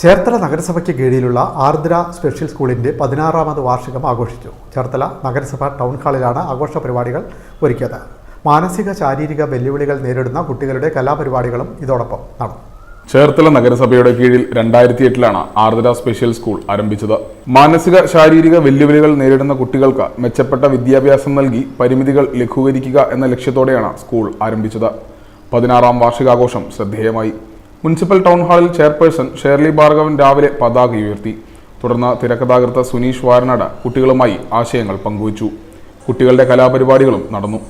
ചേർത്തല നഗരസഭയ്ക്ക് കീഴിലുള്ള ആർദ്ര സ്പെഷ്യൽ സ്കൂളിന്റെ പതിനാറാമത് വാർഷികം ആഘോഷിച്ചു. ചേർത്തല നഗരസഭ ടൗൺ ഹാളിലാണ് ആഘോഷ പരിപാടികൾ ഒരുക്കിയത്. മാനസിക ശാരീരിക വെല്ലുവിളികൾ നേരിടുന്ന കുട്ടികളുടെ കലാപരിപാടികളും ഇതോടൊപ്പം നടന്നു. ചേർത്തല നഗരസഭയുടെ കീഴിൽ രണ്ടായിരത്തി എട്ടിലാണ് ആർദ്ര സ്പെഷ്യൽ സ്കൂൾ ആരംഭിച്ചത്. മാനസിക ശാരീരിക വെല്ലുവിളികൾ നേരിടുന്ന കുട്ടികൾക്ക് മെച്ചപ്പെട്ട വിദ്യാഭ്യാസം നൽകി പരിമിതികൾ ലഘൂകരിക്കുക എന്ന ലക്ഷ്യത്തോടെയാണ് സ്കൂൾ ആരംഭിച്ചത്. പതിനാറാം വാർഷികാഘോഷം ശ്രദ്ധേയമായി. മുനിസിപ്പൽ ടൗൺ ഹാളിൽ ചെയർപേഴ്സൺ ഷേർലി ഭാർഗവൻ രാവിലെ പതാക ഉയർത്തി. തുടർന്ന് തിരക്കഥാകൃത്ത് സുനീഷ് വാരനട കുട്ടികളുമായി ആശയങ്ങൾ പങ്കുവച്ചു. കുട്ടികളുടെ കലാപരിപാടികളും നടന്നു.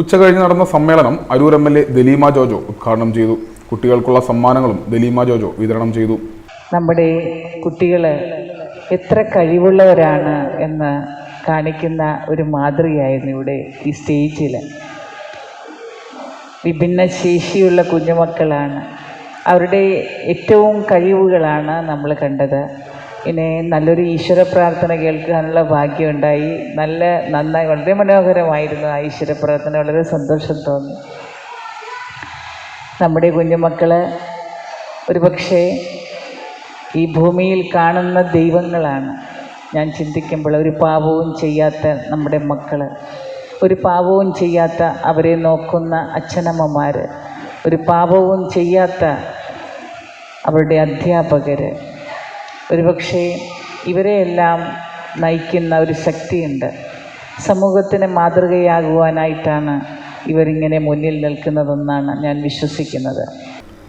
ഉച്ച കഴിഞ്ഞ് നടന്ന സമ്മേളനം Aroor M L A Daleema Jojo ഉദ്ഘാടനം ചെയ്തു. കുട്ടികൾക്കുള്ള സമ്മാനങ്ങളും ദലീമ ജോജോ വിതരണം ചെയ്തു. നമ്മുടെ കുട്ടികൾ എത്ര കഴിവുള്ളവരാണ് എന്ന് കാണിക്കുന്ന ഒരു മാതൃകയായിരുന്നു ഇവിടെ ഈ സ്റ്റേജിൽ വിഭിന്ന ശേഷിയുള്ള കുഞ്ഞുമക്കളാണ്. അവരുടെ ഏറ്റവും കഴിവുകളാണ് നമ്മൾ കണ്ടത്. പിന്നെ നല്ലൊരു ഈശ്വര പ്രാർത്ഥന കേൾക്കാനുള്ള ഭാഗ്യമുണ്ടായി. നല്ല നന്നായി വളരെ മനോഹരമായിരുന്നു ആ ഈശ്വര പ്രാർത്ഥന വളരെ സന്തോഷം തോന്നി. നമ്മുടെ കുഞ്ഞുമക്കൾ ഒരുപക്ഷേ ഈ ഭൂമിയിൽ കാണുന്ന ദൈവങ്ങളാണ്. ഞാൻ ചിന്തിക്കുമ്പോൾ ഒരു പാപവും ചെയ്യാത്ത നമ്മുടെ മക്കൾ ഒരു പാപവും ചെയ്യാത്ത അവരെ നോക്കുന്ന അച്ഛനമ്മമാർ ഒരു പാപവും ചെയ്യാത്ത അവരുടെ അധ്യാപകർ ഒരുപക്ഷേ ഇവരെയെല്ലാം നയിക്കുന്ന ഒരു ശക്തിയുണ്ട്. സമൂഹത്തിന് മാതൃകയാകുവാനായിട്ടാണ് ഇവരിങ്ങനെ മുന്നിൽ നിൽക്കുന്നതെന്നാണ് ഞാൻ വിശ്വസിക്കുന്നത്.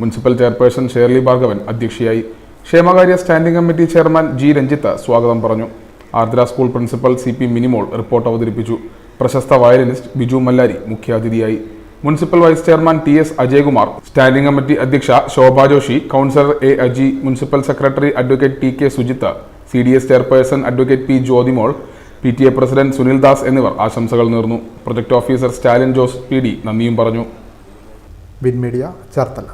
മുനിസിപ്പൽ ചെയർപേഴ്സൺ ഷേർലി ഭാർഗവൻ അധ്യക്ഷയായി ക്ഷേമകാര്യ standing committee chairman G Ranjith സ്വാഗതം പറഞ്ഞു. Ardra school principal C P Minimol report അവതരിപ്പിച്ചു. പ്രശസ്ത വയലിനിസ്റ്റ് ബിജു മല്ലാരി മുഖ്യാതിഥിയായി. Municipal vice chairman T S Ajayakumar standing committee അധ്യക്ഷ Shobha Joshi councillor A Aji municipal secretary advocate T K Sujith C D S chairperson advocate P Jyothimol P T A president Sunil Das എന്നിവർ ആശംസകൾ നേർന്നു. Project officer Stalin Jose P D നന്ദിയും പറഞ്ഞു. Win Media Cherthala.